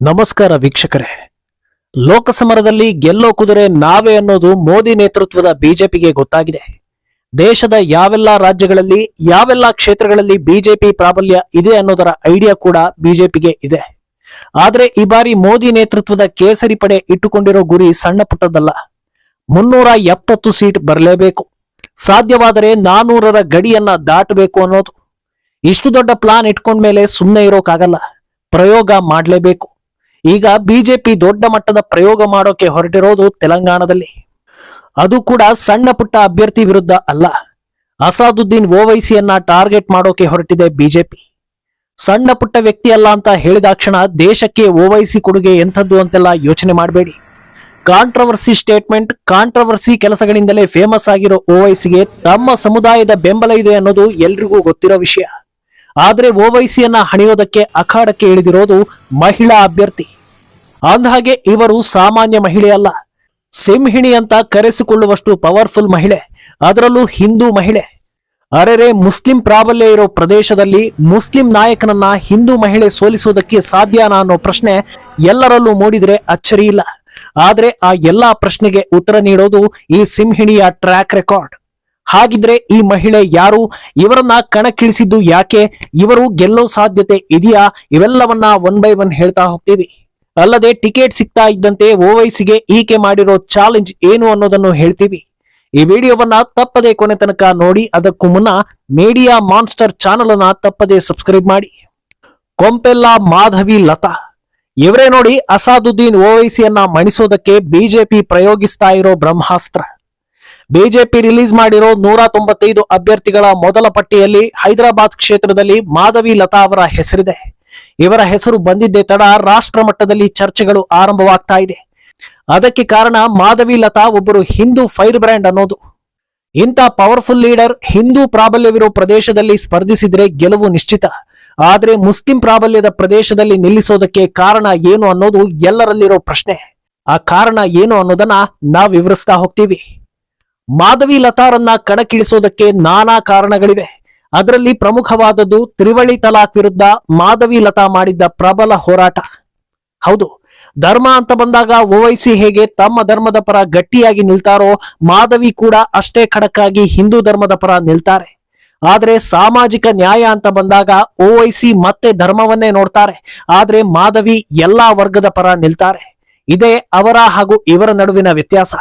ನಮಸ್ಕಾರ ವೀಕ್ಷಕರೇ. ಲೋಕಸಮರದಲ್ಲಿ ಗೆಲ್ಲೋ ಕುದುರೆ ನಾವೇ ಅನ್ನೋದು ಮೋದಿ ನೇತೃತ್ವದ ಬಿಜೆಪಿಗೆ ಗೊತ್ತಾಗಿದೆ. ದೇಶದ ಯಾವೆಲ್ಲ ರಾಜ್ಯಗಳಲ್ಲಿ, ಯಾವೆಲ್ಲ ಕ್ಷೇತ್ರಗಳಲ್ಲಿ ಬಿಜೆಪಿ ಪ್ರಾಬಲ್ಯ ಇದೆ ಅನ್ನೋದರ ಐಡಿಯಾ ಕೂಡ ಬಿಜೆಪಿಗೆ ಇದೆ. ಆದರೆ ಈ ಬಾರಿ ಮೋದಿ ನೇತೃತ್ವದ ಕೇಸರಿ ಪಡೆ ಇಟ್ಟುಕೊಂಡಿರೋ ಗುರಿ ಸಣ್ಣ ಪುಟ್ಟದಲ್ಲ ಮುನ್ನೂರ ಎಪ್ಪತ್ತು ಸೀಟ್ ಬರಲೇಬೇಕು. ಸಾಧ್ಯವಾದರೆ ನಾನೂರರ ಗಡಿಯನ್ನ ದಾಟಬೇಕು ಅನ್ನೋದು. ಇಷ್ಟು ದೊಡ್ಡ ಪ್ಲಾನ್ ಇಟ್ಕೊಂಡ್ಮೇಲೆ ಸುಮ್ಮನೆ ಇರೋಕ್ಕಾಗಲ್ಲ ಪ್ರಯೋಗ ಮಾಡಲೇಬೇಕು. ಈಗ ಬಿಜೆಪಿ ದೊಡ್ಡ ಮಟ್ಟದ ಪ್ರಯೋಗ ಮಾಡೋಕೆ ಹೊರಟಿರೋದು ತೆಲಂಗಾಣದಲ್ಲಿ. ಅದು ಕೂಡ ಸಣ್ಣ ಪುಟ್ಟ ಅಭ್ಯರ್ಥಿ ವಿರುದ್ಧ ಅಲ್ಲ. ಅಸಾದುದ್ದೀನ್ ಓವೈಸಿಯನ್ನ ಟಾರ್ಗೆಟ್ ಮಾಡೋಕೆ ಹೊರಟಿದೆ ಬಿಜೆಪಿ. ಸಣ್ಣ ಪುಟ್ಟ ವ್ಯಕ್ತಿ ಅಲ್ಲ ಅಂತ ಹೇಳಿದಾಕ್ಷಣ ದೇಶಕ್ಕೆ ಓವೈಸಿ ಕೊಡುಗೆ ಎಂಥದ್ದು ಅಂತೆಲ್ಲ ಯೋಚನೆ ಮಾಡಬೇಡಿ. ಕಾಂಟ್ರವರ್ಸಿ ಸ್ಟೇಟ್ಮೆಂಟ್, ಕಾಂಟ್ರವರ್ಸಿ ಕೆಲಸಗಳಿಂದಲೇ ಫೇಮಸ್ ಆಗಿರೋ ಓವೈಸಿಗೆ ತಮ್ಮ ಸಮುದಾಯದ ಬೆಂಬಲ ಇದೆ ಅನ್ನೋದು ಎಲ್ರಿಗೂ ಗೊತ್ತಿರೋ ವಿಷಯ. ಆದ್ರೆ ಓವೈಸಿಯನ್ನ ಹಣಿಯೋದಕ್ಕೆ ಅಖಾಡಕ್ಕೆ ಇಳಿದಿರೋದು ಮಹಿಳಾ ಅಭ್ಯರ್ಥಿ. ಅಂದಹಾಗೆ ಇವರು ಸಾಮಾನ್ಯ ಮಹಿಳೆ ಅಲ್ಲ. ಸಿಂಹಿಣಿ ಅಂತ ಕರೆಸಿಕೊಳ್ಳುವಷ್ಟು ಪವರ್ಫುಲ್ ಮಹಿಳೆ, ಅದರಲ್ಲೂ ಹಿಂದೂ ಮಹಿಳೆ. ಅರೆರೆ ಮುಸ್ಲಿಂ ಪ್ರಾಬಲ್ಯ ಇರೋ ಪ್ರದೇಶದಲ್ಲಿ ಮುಸ್ಲಿಂ ನಾಯಕನನ್ನ ಹಿಂದೂ ಮಹಿಳೆ ಸೋಲಿಸೋದಕ್ಕೆ ಸಾಧ್ಯನಾ ಅನ್ನೋ ಪ್ರಶ್ನೆ ಎಲ್ಲರಲ್ಲೂ ಮೂಡಿದ್ರೆ ಅಚ್ಚರಿ ಇಲ್ಲ. ಆದ್ರೆ ಆ ಎಲ್ಲಾ ಪ್ರಶ್ನೆಗೆ ಉತ್ತರ ನೀಡೋದು ಈ ಸಿಂಹಿಣಿಯ ಟ್ರ್ಯಾಕ್ ರೆಕಾರ್ಡ್ ಹಾಗಿದ್ರೆ ಈ ಮಹಿಳೆ ಯಾರು? ಇವರನ್ನ ಕಣಕ್ಕಿಳಿಸಿದ್ದು ಯಾಕೆ? ಇವರು ಗೆಲ್ಲೋ ಸಾಧ್ಯತೆ ಇದೆಯಾ? ಇವೆಲ್ಲವನ್ನ ಒನ್ ಬೈ ಒನ್ ಹೇಳ್ತಾ ಹೋಗ್ತೀವಿ. ಅಲ್ಲದೆ ಟಿಕೆಟ್ ಸಿಗ್ತಾ ಇದ್ದಂತೆ ಓವೈಸಿಗೆ ಈಕೆ ಮಾಡಿರೋ ಚಾಲೆಂಜ್ ಏನು ಅನ್ನೋದನ್ನು ಹೇಳ್ತೀವಿ. ಈ ವಿಡಿಯೋವನ್ನ ತಪ್ಪದೆ ಕೊನೆ ತನಕ ನೋಡಿ, ಅದಕ್ಕೂ ಮುನ್ನ ಮೀಡಿಯಾ ಮಾನ್ಸ್ಟರ್ ಚಾನಲ್ ಅನ್ನ ತಪ್ಪದೆ ಸಬ್ಸ್ಕ್ರೈಬ್ ಮಾಡಿ. ಕೊಂಪೆಲ್ಲ ಮಾಧವಿ ಲತಾ. ಇವರೇ ನೋಡಿ ಅಸಾದುದ್ದೀನ್ ಓವೈಸಿಯನ್ನ ಮಣಿಸೋದಕ್ಕೆ ಬಿಜೆಪಿ ಪ್ರಯೋಗಿಸ್ತಾ ಇರೋ ಬ್ರಹ್ಮಾಸ್ತ್ರ. ಬಿಜೆಪಿ ರಿಲೀಸ್ ಮಾಡಿರೋ ನೂರ ತೊಂಬತ್ತೈದು ಅಭ್ಯರ್ಥಿಗಳ ಮೊದಲ ಪಟ್ಟಿಯಲ್ಲಿ ಹೈದರಾಬಾದ್ ಕ್ಷೇತ್ರದಲ್ಲಿ ಮಾಧವಿ ಲತಾ ಅವರ ಹೆಸರಿದೆ. ಇವರ ಹೆಸರು ಬಂದಿದ್ದೇ ತಡ ರಾಷ್ಟ್ರ ಮಟ್ಟದಲ್ಲಿ ಚರ್ಚೆಗಳು ಆರಂಭವಾಗ್ತಾ ಇದೆ. ಅದಕ್ಕೆ ಕಾರಣ ಮಾಧವಿ ಲತಾ ಒಬ್ಬರು ಹಿಂದೂ ಫೈರ್ ಬ್ರ್ಯಾಂಡ್ ಅನ್ನೋದು. ಇಂಥ ಪವರ್ಫುಲ್ ಲೀಡರ್ ಹಿಂದೂ ಪ್ರಾಬಲ್ಯವಿರೋ ಪ್ರದೇಶದಲ್ಲಿ ಸ್ಪರ್ಧಿಸಿದ್ರೆ ಗೆಲುವು ನಿಶ್ಚಿತ. ಆದ್ರೆ ಮುಸ್ಲಿಂ ಪ್ರಾಬಲ್ಯದ ಪ್ರದೇಶದಲ್ಲಿ ನಿಲ್ಲಿಸೋದಕ್ಕೆ ಕಾರಣ ಏನು ಅನ್ನೋದು ಎಲ್ಲರಲ್ಲಿರೋ ಪ್ರಶ್ನೆ. ಆ ಕಾರಣ ಏನು ಅನ್ನೋದನ್ನ ನಾವು ವಿವರಿಸ್ತಾ ಹೋಗ್ತೀವಿ. ಮಾಧವಿ ಲತಾರನ್ನ ಕಣಕ್ಕಿಳಿಸೋದಕ್ಕೆ ನಾನಾ ಕಾರಣಗಳಿವೆ. ಅದರಲ್ಲಿ ಪ್ರಮುಖವಾದದ್ದು ತ್ರಿವಳಿ ತಲಾಕ್ ವಿರುದ್ಧ ಮಾಧವಿ ಲತಾ ಮಾಡಿದ್ದ ಪ್ರಬಲ ಹೋರಾಟ. ಹೌದು, ಧರ್ಮ ಅಂತ ಬಂದಾಗ ಓವೈಸಿ ಹೇಗೆ ತಮ್ಮ ಧರ್ಮದ ಪರ ಗಟ್ಟಿಯಾಗಿ ನಿಲ್ತಾರೋ ಮಾಧವಿ ಕೂಡ ಅಷ್ಟೇ ಖಡಕ್ಕಾಗಿ ಹಿಂದೂ ಧರ್ಮದ ಪರ ನಿಲ್ತಾರೆ. ಆದ್ರೆ ಸಾಮಾಜಿಕ ನ್ಯಾಯ ಅಂತ ಬಂದಾಗ ಓವೈಸಿ ಮತ್ತೆ ಧರ್ಮವನ್ನೇ ನೋಡ್ತಾರೆ. ಆದ್ರೆ ಮಾಧವಿ ಎಲ್ಲಾ ವರ್ಗದ ಪರ ನಿಲ್ತಾರೆ. ಇದೇ ಅವರ ಹಾಗೂ ಇವರ ನಡುವಿನ ವ್ಯತ್ಯಾಸ.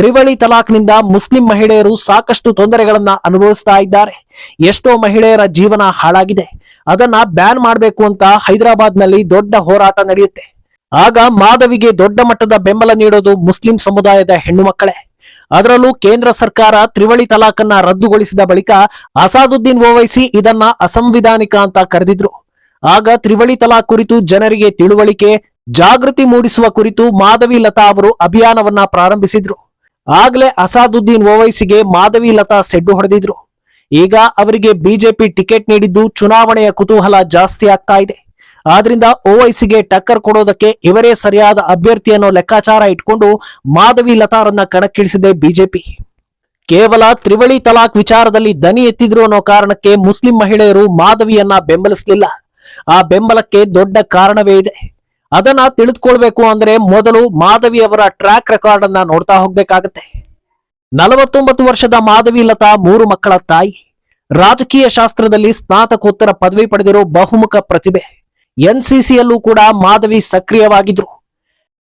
ತ್ರಿವಳಿ ತಲಾಕ್ನಿಂದ ಮುಸ್ಲಿಂ ಮಹಿಳೆಯರು ಸಾಕಷ್ಟು ತೊಂದರೆಗಳನ್ನ ಅನುಭವಿಸ್ತಾ ಇದ್ದಾರೆ. ಎಷ್ಟೋ ಮಹಿಳೆಯರ ಜೀವನ ಹಾಳಾಗಿದೆ. ಅದನ್ನ ಬ್ಯಾನ್ ಮಾಡಬೇಕು ಅಂತ ಹೈದರಾಬಾದ್ನಲ್ಲಿ ದೊಡ್ಡ ಹೋರಾಟ ನಡೆಯುತ್ತೆ. ಆಗ ಮಾಧವಿಗೆ ದೊಡ್ಡ ಮಟ್ಟದ ಬೆಂಬಲ ನೀಡೋದು ಮುಸ್ಲಿಂ ಸಮುದಾಯದ ಹೆಣ್ಣು ಮಕ್ಕಳೇ. ಅದರಲ್ಲೂ ಕೇಂದ್ರ ಸರ್ಕಾರ ತ್ರಿವಳಿ ತಲಾಖನ್ನ ರದ್ದುಗೊಳಿಸಿದ ಬಳಿಕ ಅಸಾದುದ್ದೀನ್ ಓವೈಸಿ ಇದನ್ನ ಅಸಂವಿಧಾನಿಕ ಅಂತ ಕರೆದಿದ್ರು. ಆಗ ತ್ರಿವಳಿ ತಲಾಖ್ ಕುರಿತು ಜನರಿಗೆ ತಿಳುವಳಿಕೆ, ಜಾಗೃತಿ ಮೂಡಿಸುವ ಕುರಿತು ಮಾಧವಿ ಲತಾ ಅವರು ಅಭಿಯಾನವನ್ನ ಪ್ರಾರಂಭಿಸಿದ್ರು. ಆಗ್ಲೇ ಅಸಾದುದ್ದೀನ್ ಓವೈಸಿಗೆ ಮಾಧವಿ ಲತಾ ಸೆಡ್ಡು ಹೊಡೆದಿದ್ರು. ಈಗ ಅವರಿಗೆ ಬಿಜೆಪಿ ಟಿಕೆಟ್ ನೀಡಿದ್ದು ಚುನಾವಣೆಯ ಕುತೂಹಲ ಜಾಸ್ತಿ ಆಗ್ತಾ ಇದೆ. ಆದ್ರಿಂದ ಓವೈಸಿಗೆ ಟಕ್ಕರ್ ಕೊಡೋದಕ್ಕೆ ಇವರೇ ಸರಿಯಾದ ಅಭ್ಯರ್ಥಿ ಅನ್ನೋ ಲೆಕ್ಕಾಚಾರ ಇಟ್ಕೊಂಡು ಮಾಧವಿ ಲತಾರನ್ನ ಕಣಕ್ಕಿಳಿಸಿದೆ ಬಿಜೆಪಿ. ಕೇವಲ ತ್ರಿವಳಿ ತಲಾಖ್ ವಿಚಾರದಲ್ಲಿ ದನಿ ಎತ್ತಿದ್ರು ಅನ್ನೋ ಕಾರಣಕ್ಕೆ ಮುಸ್ಲಿಂ ಮಹಿಳೆಯರು ಮಾಧವಿಯನ್ನ ಬೆಂಬಲಿಸಲಿಲ್ಲ. ಆ ಬೆಂಬಲಕ್ಕೆ ದೊಡ್ಡ ಕಾರಣವೇ ಇದೆ. ಅದನ್ನ ತಿಳಿದುಕೊಳ್ಬೇಕು ಅಂದ್ರೆ ಮೊದಲು ಮಾಧವಿ ಅವರ ಟ್ರ್ಯಾಕ್ ರೆಕಾರ್ಡ್ ಅನ್ನ ನೋಡ್ತಾ ಹೋಗ್ಬೇಕಾಗತ್ತೆ. ನಲವತ್ತೊಂಬತ್ತು ವರ್ಷದ ಮಾಧವಿ ಲತಾ, ಮೂರು ಮಕ್ಕಳ ತಾಯಿ. ರಾಜಕೀಯ ಶಾಸ್ತ್ರದಲ್ಲಿ ಸ್ನಾತಕೋತ್ತರ ಪದವಿ ಪಡೆದಿರೋ ಬಹುಮುಖ ಪ್ರತಿಭೆ. ಎನ್ಸಿಸಿಯಲ್ಲೂ ಕೂಡ ಮಾಧವಿ ಸಕ್ರಿಯವಾಗಿದ್ರು.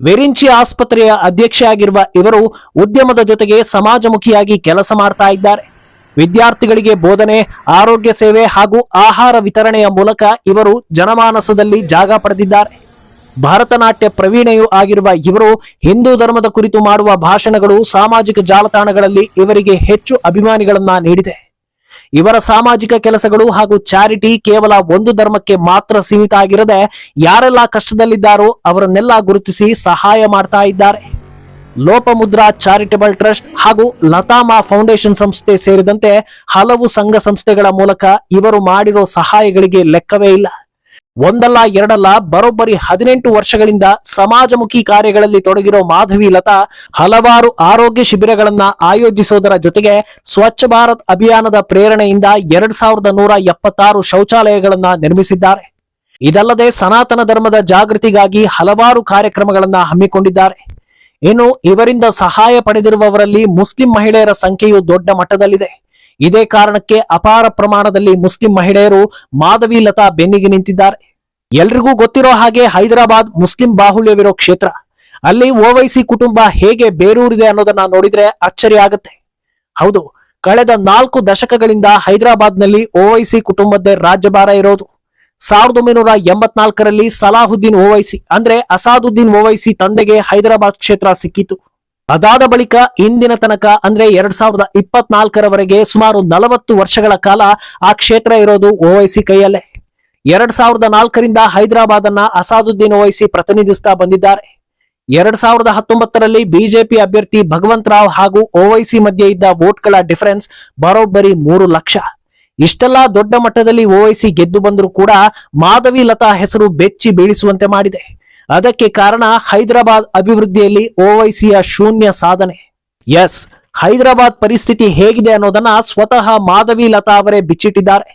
ವೆರಿಂಚಿ ಆಸ್ಪತ್ರೆಯ ಅಧ್ಯಕ್ಷೆಯಾಗಿರುವ ಇವರು ಉದ್ಯಮದ ಜೊತೆಗೆ ಸಮಾಜಮುಖಿಯಾಗಿ ಕೆಲಸ ಮಾಡ್ತಾ ಇದ್ದಾರೆ. ವಿದ್ಯಾರ್ಥಿಗಳಿಗೆ ಬೋಧನೆ, ಆರೋಗ್ಯ ಸೇವೆ ಹಾಗೂ ಆಹಾರ ವಿತರಣೆಯ ಮೂಲಕ ಇವರು ಜನಮಾನಸದಲ್ಲಿ ಜಾಗ ಪಡೆದಿದ್ದಾರೆ. ಭರತನಾಟ್ಯ ಪ್ರವೀಣೆಯೂ ಆಗಿರುವ ಇವರು ಹಿಂದೂ ಧರ್ಮದ ಕುರಿತು ಮಾಡುವ ಭಾಷಣಗಳು ಸಾಮಾಜಿಕ ಜಾಲತಾಣಗಳಲ್ಲಿ ಇವರಿಗೆ ಹೆಚ್ಚು ಅಭಿಮಾನಿಗಳನ್ನ ನೀಡಿದೆ. ಇವರ ಸಾಮಾಜಿಕ ಕೆಲಸಗಳು ಹಾಗೂ ಚಾರಿಟಿ ಕೇವಲ ಒಂದು ಧರ್ಮಕ್ಕೆ ಮಾತ್ರ ಸೀಮಿತ ಆಗಿರದೆ ಯಾರೆಲ್ಲ ಕಷ್ಟದಲ್ಲಿದ್ದಾರೋ ಅವರನ್ನೆಲ್ಲ ಗುರುತಿಸಿ ಸಹಾಯ ಮಾಡ್ತಾ ಇದ್ದಾರೆ. ಲೋಪಮುದ್ರಾ ಚಾರಿಟಬಲ್ ಟ್ರಸ್ಟ್ ಹಾಗೂ ಲತಾಮಾ ಫೌಂಡೇಶನ್ ಸಂಸ್ಥೆ ಸೇರಿದಂತೆ ಹಲವು ಸಂಘ ಸಂಸ್ಥೆಗಳ ಮೂಲಕ ಇವರು ಮಾಡಿರೋ ಸಹಾಯಗಳಿಗೆ ಲೆಕ್ಕವೇ ಇಲ್ಲ. ಒಂದಲ್ಲ ಎರಡಲ್ಲ ಬರೋಬ್ಬರಿ ಹದಿನೆಂಟು ವರ್ಷಗಳಿಂದ ಸಮಾಜಮುಖಿ ಕಾರ್ಯಗಳಲ್ಲಿ ತೊಡಗಿರೋ ಮಾಧವಿ ಲತಾ ಹಲವಾರು ಆರೋಗ್ಯ ಶಿಬಿರಗಳನ್ನ ಆಯೋಜಿಸೋದರ ಜೊತೆಗೆ ಸ್ವಚ್ಛ ಭಾರತ್ ಅಭಿಯಾನದ ಪ್ರೇರಣೆಯಿಂದ ಎರಡ್ ಸಾವಿರದ ನೂರ ಎಪ್ಪತ್ತಾರು ಶೌಚಾಲಯಗಳನ್ನ ನಿರ್ಮಿಸಿದ್ದಾರೆ. ಇದಲ್ಲದೆ ಸನಾತನ ಧರ್ಮದ ಜಾಗೃತಿಗಾಗಿ ಹಲವಾರು ಕಾರ್ಯಕ್ರಮಗಳನ್ನ ಹಮ್ಮಿಕೊಂಡಿದ್ದಾರೆ. ಇನ್ನು ಇವರಿಂದ ಸಹಾಯ ಪಡೆದಿರುವವರಲ್ಲಿ ಮುಸ್ಲಿಂ ಮಹಿಳೆಯರ ಸಂಖ್ಯೆಯು ದೊಡ್ಡ ಮಟ್ಟದಲ್ಲಿದೆ. ಇದೇ ಕಾರಣಕ್ಕೆ ಅಪಾರ ಪ್ರಮಾಣದಲ್ಲಿ ಮುಸ್ಲಿಂ ಮಹಿಳೆಯರು ಮಾಧವಿ ಲತಾ ಬೆನ್ನಿಗೆ ನಿಂತಿದ್ದಾರೆ. ಎಲ್ರಿಗೂ ಗೊತ್ತಿರೋ ಹಾಗೆ ಹೈದರಾಬಾದ್ ಮುಸ್ಲಿಂ ಬಾಹುಳ್ಯವಿರೋ ಕ್ಷೇತ್ರ. ಅಲ್ಲಿ ಓವೈಸಿ ಕುಟುಂಬ ಹೇಗೆ ಬೇರೂರಿದೆ ಅನ್ನೋದನ್ನ ನೋಡಿದ್ರೆ ಅಚ್ಚರಿ ಆಗುತ್ತೆ. ಹೌದು, ಕಳೆದ ನಾಲ್ಕು ದಶಕಗಳಿಂದ ಹೈದರಾಬಾದ್ನಲ್ಲಿ ಓವೈಸಿ ಕುಟುಂಬದ್ದೇ ರಾಜ್ಯಭಾರ ಇರೋದು. ಸಾವಿರದ ಒಂಬೈನೂರ ಎಂಬತ್ನಾಲ್ಕರಲ್ಲಿ ಸಲಾಹುದ್ದೀನ್ ಓವೈಸಿ, ಅಂದ್ರೆ ಅಸಾದುದ್ದೀನ್ ಓವೈಸಿ ತಂದೆಗೆ ಹೈದರಾಬಾದ್ ಕ್ಷೇತ್ರ ಸಿಕ್ಕಿತು ಅದಾದ ಬಳಿಕ ಇಂದಿನ ತನಕ ಅಂದ್ರೆ ಎರಡ್ ಸಾವಿರದ ಇಪ್ಪತ್ನಾಲ್ಕರವರೆಗೆ ಸುಮಾರು ನಲವತ್ತು ವರ್ಷಗಳ ಕಾಲ ಆ ಕ್ಷೇತ್ರ ಇರೋದು ಓವೈಸಿ ಕೈಯಲ್ಲೇ. ಎರಡ್ ಸಾವಿರದ ನಾಲ್ಕರಿಂದ ಹೈದರಾಬಾದ್ ಅನ್ನ ಅಸಾದುದ್ದೀನ್ ಓವೈಸಿ ಪ್ರತಿನಿಧಿಸ್ತಾ ಬಂದಿದ್ದಾರೆ. ಎರಡ್ ಸಾವಿರದ ಹತ್ತೊಂಬತ್ತರಲ್ಲಿ ಬಿಜೆಪಿ ಅಭ್ಯರ್ಥಿ ಭಗವಂತ್ ರಾವ್ ಹಾಗೂ ಓವೈಸಿ ಮಧ್ಯೆ ಇದ್ದ ವೋಟ್ಗಳ ಡಿಫರೆನ್ಸ್ ಬರೋಬ್ಬರಿ ಮೂರು ಲಕ್ಷ. ಇಷ್ಟೆಲ್ಲಾ ದೊಡ್ಡ ಮಟ್ಟದಲ್ಲಿ ಓವೈಸಿ ಗೆದ್ದು ಬಂದರೂ ಕೂಡ ಮಾಧವಿ ಲತಾ ಹೆಸರು ಬೆಚ್ಚಿ ಬೀಳಿಸುವಂತೆ ಮಾಡಿದೆ. ಅದಕ್ಕೆ ಕಾರಣ ಹೈದರಾಬಾದ್ ಅಭಿವೃದ್ಧಿಯಲ್ಲಿ ಓವೈಸಿಯ ಶೂನ್ಯ ಸಾಧನೆ. ಎಸ್, ಹೈದರಾಬಾದ್ ಪರಿಸ್ಥಿತಿ ಹೇಗಿದೆ ಅನ್ನೋದನ್ನ ಸ್ವತಃ ಮಾಧವಿ ಲತಾ ಅವರೇ ಬಿಚ್ಚಿಟ್ಟಿದ್ದಾರೆ.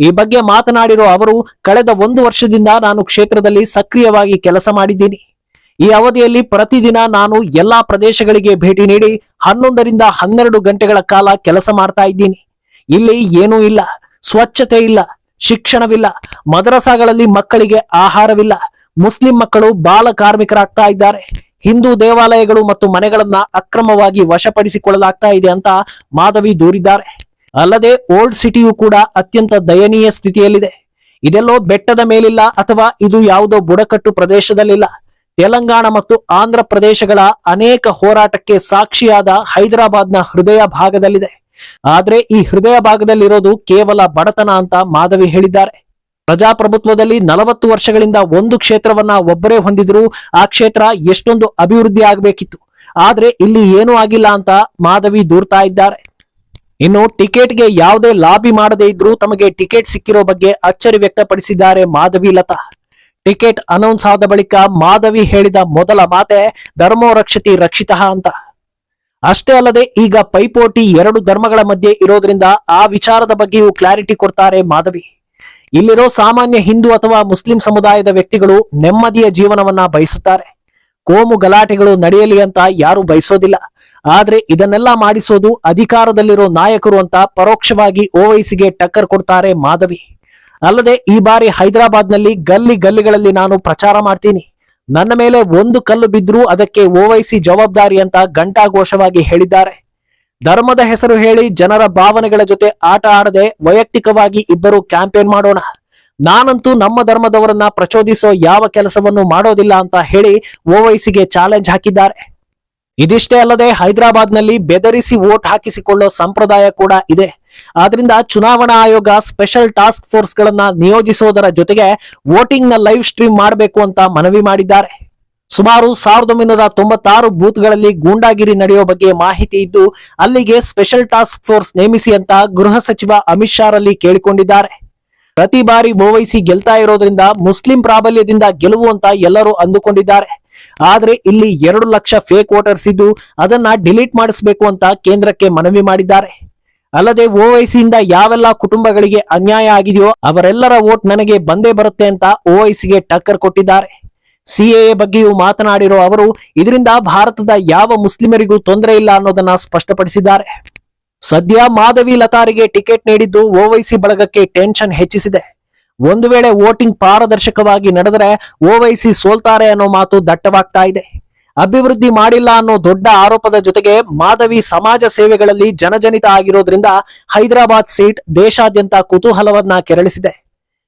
ಈ ಬಗ್ಗೆ ಮಾತನಾಡಿರೋ ಅವರು, ಕಳೆದ ಒಂದು ವರ್ಷದಿಂದ ನಾನು ಕ್ಷೇತ್ರದಲ್ಲಿ ಸಕ್ರಿಯವಾಗಿ ಕೆಲಸ ಮಾಡಿದ್ದೀನಿ. ಈ ಅವಧಿಯಲ್ಲಿ ಪ್ರತಿದಿನ ನಾನು ಎಲ್ಲಾ ಪ್ರದೇಶಗಳಿಗೆ ಭೇಟಿ ನೀಡಿ ಹನ್ನೊಂದರಿಂದ ಹನ್ನೆರಡು ಗಂಟೆಗಳ ಕಾಲ ಕೆಲಸ ಮಾಡ್ತಾ ಇದ್ದೀನಿ. ಇಲ್ಲಿ ಏನೂ ಇಲ್ಲ. ಸ್ವಚ್ಛತೆ ಇಲ್ಲ. ಶಿಕ್ಷಣವಿಲ್ಲ. ಮದರಸಾಗಳಲ್ಲಿ ಮಕ್ಕಳಿಗೆ ಆಹಾರವಿಲ್ಲ. ಮುಸ್ಲಿಂ ಮಕ್ಕಳು ಬಾಲ ಕಾರ್ಮಿಕರಾಗ್ತಾ ಇದ್ದಾರೆ. ಹಿಂದೂ ದೇವಾಲಯಗಳು ಮತ್ತು ಮನೆಗಳನ್ನ ಅಕ್ರಮವಾಗಿ ವಶಪಡಿಸಿಕೊಳ್ಳಲಾಗ್ತಾ ಇದೆ ಅಂತ ಮಾಧವಿ ದೂರಿದ್ದಾರೆ. ಅಲ್ಲದೆ ಓಲ್ಡ್ ಸಿಟಿಯು ಕೂಡ ಅತ್ಯಂತ ದಯನೀಯ ಸ್ಥಿತಿಯಲ್ಲಿದೆ. ಇದೆಲ್ಲೋ ಬೆಟ್ಟದ ಮೇಲಿಲ್ಲ ಅಥವಾ ಇದು ಯಾವುದೋ ಬುಡಕಟ್ಟು ಪ್ರದೇಶದಲ್ಲಿಲ್ಲ. ತೆಲಂಗಾಣ ಮತ್ತು ಆಂಧ್ರ ಪ್ರದೇಶಗಳ ಅನೇಕ ಹೋರಾಟಕ್ಕೆ ಸಾಕ್ಷಿಯಾದ ಹೈದರಾಬಾದ್ನ ಹೃದಯ ಭಾಗದಲ್ಲಿದೆ. ಆದ್ರೆ ಈ ಹೃದಯ ಭಾಗದಲ್ಲಿರೋದು ಕೇವಲ ಬಡತನ ಅಂತ ಮಾಧವಿ ಹೇಳಿದ್ದಾರೆ. ಪ್ರಜಾಪ್ರಭುತ್ವದಲ್ಲಿ ನಲವತ್ತು ವರ್ಷಗಳಿಂದ ಒಂದು ಕ್ಷೇತ್ರವನ್ನ ಒಬ್ಬರೇ ಹೊಂದಿದ್ರು, ಆ ಕ್ಷೇತ್ರ ಎಷ್ಟೊಂದು ಅಭಿವೃದ್ಧಿ ಆಗಬೇಕಿತ್ತು. ಆದ್ರೆ ಇಲ್ಲಿ ಏನೂ ಆಗಿಲ್ಲ ಅಂತ ಮಾಧವಿ ದೂರ್ತಾ ಇದ್ದಾರೆ. ಇನ್ನು ಟಿಕೆಟ್ಗೆ ಯಾವುದೇ ಲಾಬಿ ಮಾಡದೇ ಇದ್ರೂ ತಮಗೆ ಟಿಕೆಟ್ ಸಿಕ್ಕಿರೋ ಬಗ್ಗೆ ಅಚ್ಚರಿ ವ್ಯಕ್ತಪಡಿಸಿದ್ದಾರೆ ಮಾಧವಿ ಲತಾ. ಟಿಕೆಟ್ ಅನೌನ್ಸ್ ಆದ ಬಳಿಕ ಮಾಧವಿ ಹೇಳಿದ ಮೊದಲ ಮಾತೆ ಧರ್ಮೋ ರಕ್ಷತಿ ರಕ್ಷಿತಃ ಅಂತ. ಅಷ್ಟೇ ಅಲ್ಲದೆ ಈಗ ಪೈಪೋಟಿ ಎರಡು ಧರ್ಮಗಳ ಮಧ್ಯೆ ಇರೋದ್ರಿಂದ ಆ ವಿಚಾರದ ಬಗ್ಗೆಯೂ ಕ್ಲಾರಿಟಿ ಕೊಡ್ತಾರೆ ಮಾಧವಿ. ಇಲ್ಲಿರೋ ಸಾಮಾನ್ಯ ಹಿಂದೂ ಅಥವಾ ಮುಸ್ಲಿಂ ಸಮುದಾಯದ ವ್ಯಕ್ತಿಗಳು ನೆಮ್ಮದಿಯ ಜೀವನವನ್ನ ಬಯಸುತ್ತಾರೆ. ಕೋಮು ಗಲಾಟೆಗಳು ನಡೆಯಲಿ ಅಂತ ಯಾರು ಬಯಸೋದಿಲ್ಲ. ಆದ್ರೆ ಇದನ್ನೆಲ್ಲ ಮಾಡಿಸೋದು ಅಧಿಕಾರದಲ್ಲಿರೋ ನಾಯಕರು ಅಂತ ಪರೋಕ್ಷವಾಗಿ ಓವೈಸಿಗೆ ಟಕ್ಕರ್ ಕೊಡ್ತಾರೆ ಮಾಧವಿ. ಅಲ್ಲದೆ ಈ ಬಾರಿ ಹೈದರಾಬಾದ್ನಲ್ಲಿ ಗಲ್ಲಿ ಗಲ್ಲಿಗಳಲ್ಲಿ ನಾನು ಪ್ರಚಾರ ಮಾಡ್ತೀನಿ. ನನ್ನ ಮೇಲೆ ಒಂದು ಕಲ್ಲು ಬಿದ್ರೂ ಅದಕ್ಕೆ ಓವೈಸಿ ಜವಾಬ್ದಾರಿ ಅಂತ ಘಂಟಾಘೋಷವಾಗಿ ಹೇಳಿದ್ದಾರೆ. ಧರ್ಮದ ಹೆಸರು ಹೇಳಿ ಜನರ ಭಾವನೆಗಳ ಜೊತೆ ಆಟ ಆಡದೆ ವೈಯಕ್ತಿಕವಾಗಿ ಇಬ್ಬರು ಕ್ಯಾಂಪೇನ್ ಮಾಡೋಣ. ನಾನಂತೂ ನಮ್ಮ ಧರ್ಮದವರನ್ನ ಪ್ರಚೋದಿಸೋ ಯಾವ ಕೆಲಸವನ್ನು ಮಾಡೋದಿಲ್ಲ ಅಂತ ಹೇಳಿ ಓವೈಸಿಗೆ ಚಾಲೆಂಜ್ ಹಾಕಿದ್ದಾರೆ. ಇದಿಷ್ಟೇ ಅಲ್ಲದೆ ಹೈದರಾಬಾದ್ನಲ್ಲಿ ಬೆದರಿಸಿ ವೋಟ್ ಹಾಕಿಸಿಕೊಳ್ಳೋ ಸಂಪ್ರದಾಯ ಕೂಡ ಇದೆ. ಆದ್ರಿಂದ ಚುನಾವಣಾ ಆಯೋಗ ಸ್ಪೆಷಲ್ ಟಾಸ್ಕ್ ಫೋರ್ಸ್ ಗಳನ್ನ ನಿಯೋಜಿಸೋದರ ಜೊತೆಗೆ ವೋಟಿಂಗ್ನ ಲೈವ್ ಸ್ಟ್ರೀಮ್ ಮಾಡಬೇಕು ಅಂತ ಮನವಿ ಮಾಡಿದ್ದಾರೆ. ಸುಮಾರು ಸಾವಿರದ ಒಂಬೈನೂರ ತೊಂಬತ್ತಾರು ಬೂತ್ಗಳಲ್ಲಿ ಗೂಂಡಾಗಿರಿ ನಡೆಯೋ ಬಗ್ಗೆ ಮಾಹಿತಿ ಇದ್ದು, ಅಲ್ಲಿಗೆ ಸ್ಪೆಷಲ್ ಟಾಸ್ಕ್ ಫೋರ್ಸ್ ನೇಮಿಸಿ ಅಂತ ಗೃಹ ಸಚಿವ ಅಮಿತ್ ಶಾ ರಲ್ಲಿ ಕೇಳಿಕೊಂಡಿದ್ದಾರೆ. ಪ್ರತಿ ಬಾರಿ ಓವೈಸಿ ಗೆಲ್ತಾ ಇರೋದ್ರಿಂದ ಮುಸ್ಲಿಂ ಪ್ರಾಬಲ್ಯದಿಂದ ಗೆಲುವು ಅಂತ ಎಲ್ಲರೂ ಅಂದುಕೊಂಡಿದ್ದಾರೆ. ಆದ್ರೆ ಇಲ್ಲಿ ಎರಡು ಲಕ್ಷ ಫೇಕ್ ವೋಟರ್ಸ್ ಇದ್ದು, ಅದನ್ನ ಡಿಲೀಟ್ ಮಾಡಿಸಬೇಕು ಅಂತ ಕೇಂದ್ರಕ್ಕೆ ಮನವಿ ಮಾಡಿದ್ದಾರೆ. ಅಲ್ಲದೆ ಓವೈಸಿಯಿಂದ ಯಾವೆಲ್ಲ ಕುಟುಂಬಗಳಿಗೆ ಅನ್ಯಾಯ ಆಗಿದೆಯೋ ಅವರೆಲ್ಲರ ವೋಟ್ ನನಗೆ ಬಂದೇ ಬರುತ್ತೆ ಅಂತ ಓವೈಸಿಗೆ ಟಕ್ಕರ್ ಕೊಟ್ಟಿದ್ದಾರೆ. ಸಿಎಎ ಬಗ್ಗೆಯೂ ಮಾತನಾಡಿರೋ ಅವರು, ಇದರಿಂದ ಭಾರತದ ಯಾವ ಮುಸ್ಲಿಮರಿಗೂ ತೊಂದರೆ ಇಲ್ಲ ಅನ್ನೋದನ್ನ ಸ್ಪಷ್ಟಪಡಿಸಿದ್ದಾರೆ. ಸದ್ಯ ಮಾಧವಿ ಲತಾರಿಗೆ ಟಿಕೆಟ್ ನೀಡಿದ್ದು ಓವೈಸಿ ಬಳಗಕ್ಕೆ ಟೆನ್ಷನ್ ಹೆಚ್ಚಿಸಿದೆ. ಒಂದು ವೇಳೆ ವೋಟಿಂಗ್ ಪಾರದರ್ಶಕವಾಗಿ ನಡೆದರೆ ಓವೈಸಿ ಸೋಲ್ತಾರೆ ಅನ್ನೋ ಮಾತು ದಟ್ಟವಾಗ್ತಾ ಇದೆ. ಅಭಿವೃದ್ಧಿ ಮಾಡಿಲ್ಲ ಅನ್ನೋ ದೊಡ್ಡ ಆರೋಪದ ಜೊತೆಗೆ ಮಾಧವಿ ಸಮಾಜ ಸೇವೆಗಳಲ್ಲಿ ಜನಜನಿತ ಆಗಿರೋದ್ರಿಂದ ಹೈದರಾಬಾದ್ ಸೀಟ್ ದೇಶಾದ್ಯಂತ ಕುತೂಹಲವನ್ನ ಕೆರಳಿಸಿದೆ.